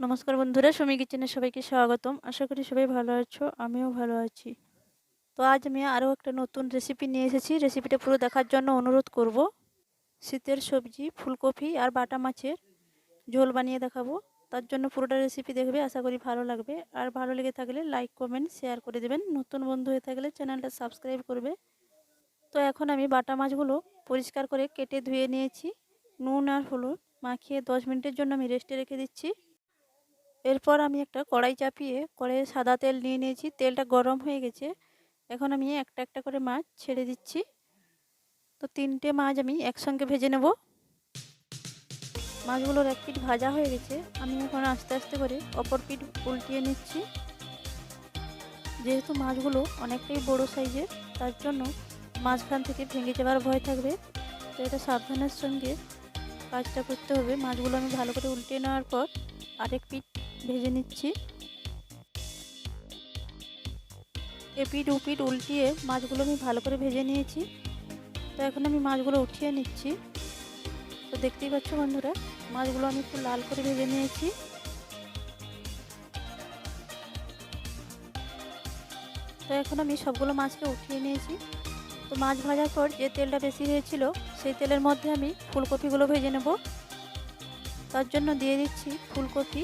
নমস্কার বন্ধুরা, সুমি কিচেনে সবাইকে স্বাগতম। আশা করি সবাই ভালো আছো, আমিও ভালো আছি। তো আজ আমি আরও একটা নতুন রেসিপি নিয়ে এসেছি। রেসিপিটা পুরো দেখার জন্য অনুরোধ করব। শীতের সবজি, ফুলকপি আর বাটা মাছের ঝোল বানিয়ে দেখাবো। তার জন্য পুরোটা রেসিপি দেখবে, আশা করি ভালো লাগবে। আর ভালো লেগে থাকলে লাইক কমেন্ট শেয়ার করে দেবেন। নতুন বন্ধু হয়ে থাকলে চ্যানেলটা সাবস্ক্রাইব করবে। তো এখন আমি বাটা মাছগুলো পরিষ্কার করে কেটে ধুয়ে নিয়েছি। নুন আর হলুদ মাখিয়ে দশ মিনিটের জন্য আমি রেস্টে রেখে দিচ্ছি। এরপর আমি একটা কড়াই চাপিয়ে কড়াইয়ে সাদা তেল নিয়ে নিয়েছি। তেলটা গরম হয়ে গেছে। এখন আমি একটা একটা করে মাছ ছেড়ে দিচ্ছি। তো তিনটে মাছ আমি একসঙ্গে ভেজে নেব। মাছগুলোর এক পিঠ ভাজা হয়ে গেছে। আমি এখন আস্তে আস্তে করে অপর পিঠ উল্টিয়ে নিচ্ছি। যেহেতু মাছগুলো অনেকটাই বড় সাইজের, তার জন্য মাঝখান থেকে ভেঙে যাওয়ার ভয় থাকবে। তো এটা সাবধানের সঙ্গে কাজটা করতে হবে। মাছগুলো আমি ভালো করে উল্টিয়ে নেওয়ার পর আরেক পিঠ ভেজে নিচ্ছি। এপিট উপিট উল্টিয়ে মাছগুলো আমি ভালো করে ভেজে নিয়েছি। তো এখন আমি মাছগুলো উঠিয়ে নিচ্ছি। তো দেখতেই পাচ্ছ বন্ধুরা, মাছগুলো আমি একটু লাল করে ভেজে নিয়েছি। তো এখন আমি সবগুলো মাছকে উঠিয়ে নিয়েছি। তো মাছ ভাজার পর যে তেলটা বেশি হয়েছিল, সেই তেলের মধ্যে আমি ফুলকপিগুলো ভেজে নেব। তার জন্য দিয়ে দিচ্ছি ফুলকপি।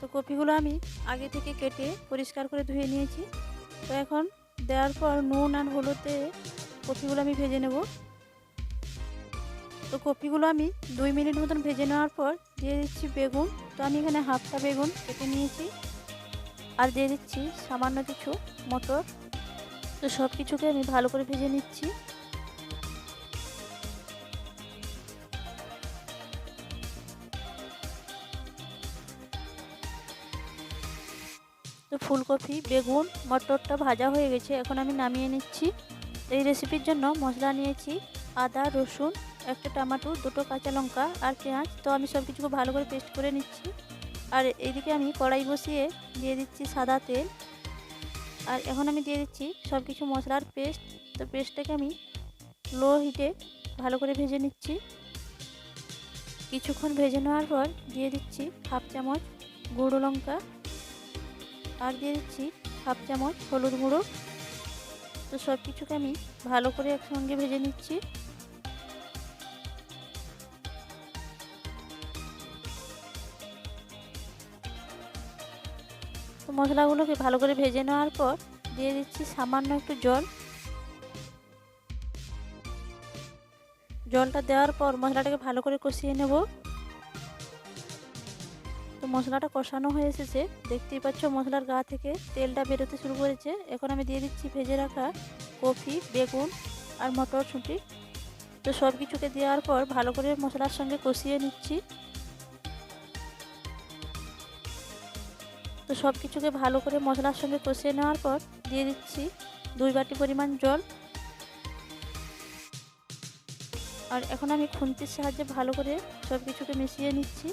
তো কপিগুলো আমি আগে থেকে কেটে পরিষ্কার করে ধুয়ে নিয়েছি। তো এখন দেওয়ার পর নুন আর হলুদে কপিগুলো আমি ভেজে নেব। তো কপিগুলো আমি দুই মিনিট মতন ভেজে নেওয়ার পর দিয়ে দিচ্ছি বেগুন। তো আমি এখানে হাফটা বেগুন কেটে নিয়েছি আর দিয়ে দিচ্ছি সামান্য কিছু মটর। তো সব কিছুকে আমি ভালো করে ভেজে নিচ্ছি। ফুলকপি, বেগুন, মটরটা ভাজা হয়ে গেছে। এখন আমি নামিয়ে নিচ্ছি। এই রেসিপির জন্য মশলা নিয়েছি। আদা, রসুন, একটা টমাটো, দুটো কাঁচা লঙ্কা আর পেঁয়াজ। তো আমি সব কিছুকে ভালো করে পেস্ট করে নিচ্ছি। আর এইদিকে আমি কড়াই বসিয়ে দিয়ে দিচ্ছি সাদা তেল। আর এখন আমি দিয়ে দিচ্ছি সব কিছু মশলার পেস্ট তো পেস্টটাকে আমি লো হিটে ভালো করে ভেজে নিচ্ছি। কিছুক্ষণ ভেজে নেওয়ার পর দিয়ে দিচ্ছি হাফ চামচ গুঁড়ো লঙ্কা। আর দিয়ে দিচ্ছি হাফ চামচ হলুদ গুঁড়ো। তো সব কিছুকে আমি ভালো করে একসঙ্গে ভেজে নিচ্ছি। তো মশলাগুলোকে ভালো করে ভেজে নেওয়ার পর দিয়ে দিচ্ছি সামান্য একটু জল। জলটা দেওয়ার পর মশলাটাকে ভালো করে কষিয়ে নেব। মশলাটা কষানো হয়ে এসেছে। দেখতেই পাচ্ছ মশলার গা থেকে তেলটা বেরোতে শুরু করেছে। এখন আমি দিয়ে দিচ্ছি ভেজে রাখা কফি, বেগুন আর মটরশুঁটি। তো সব কিছুকে দেওয়ার পর ভালো করে মশলার সঙ্গে কষিয়ে নিচ্ছি। তো সব কিছুকে ভালো করে মশলার সঙ্গে কষিয়ে নেওয়ার পর দিয়ে দিচ্ছি দুই বাটি পরিমাণ জল। আর এখন আমি খুন্তির সাহায্যে ভালো করে সব কিছুকে মিশিয়ে নিচ্ছি।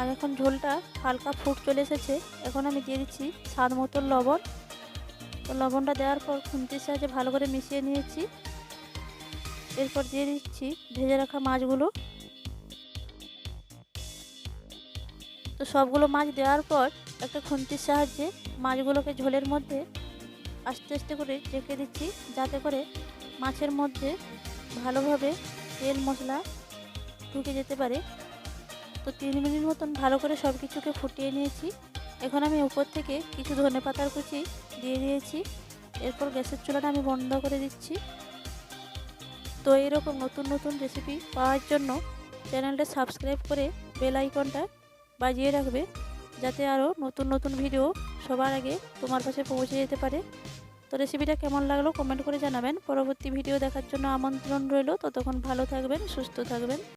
আর এখন ঝোলটা হালকা ফুট চলে এসেছে। এখন আমি দিয়ে দিচ্ছি স্বাদ মতো লবণ। তো লবণটা দেওয়ার পর খুন্তির সাহায্যে ভালো করে মিশিয়ে নিয়েছি। এরপর দিয়ে দিচ্ছি ভেজে রাখা মাছগুলো। তো সবগুলো মাছ দেওয়ার পর একটা খুন্তির সাহায্যে মাছগুলোকে ঝোলের মধ্যে আস্তে আস্তে করে রেখে দিচ্ছি, যাতে করে মাছের মধ্যে ভালোভাবে তেল মশলা ঢুকে যেতে পারে। তো তিন মিনিট মতন ভালো করে সব কিছুকে ফুটিয়ে নিয়েছি। এখন আমি উপর থেকে কিছু ধনে পাতার কুচি দিয়ে দিয়েছি। এরপর গ্যাসের চুলাটা আমি বন্ধ করে দিচ্ছি। তো এরকম নতুন নতুন রেসিপি পাওয়ার জন্য চ্যানেলটা সাবস্ক্রাইব করে বেল আইকনটা বাজিয়ে রাখবে, যাতে আরও নতুন নতুন ভিডিও সবার আগে তোমার কাছে পৌঁছে যেতে পারে। তো রেসিপিটা কেমন লাগল কমেন্ট করে জানাবেন। পরবর্তী ভিডিও দেখার জন্য আমন্ত্রণ রইল। ততক্ষণ ভালো থাকবেন, সুস্থ থাকবেন।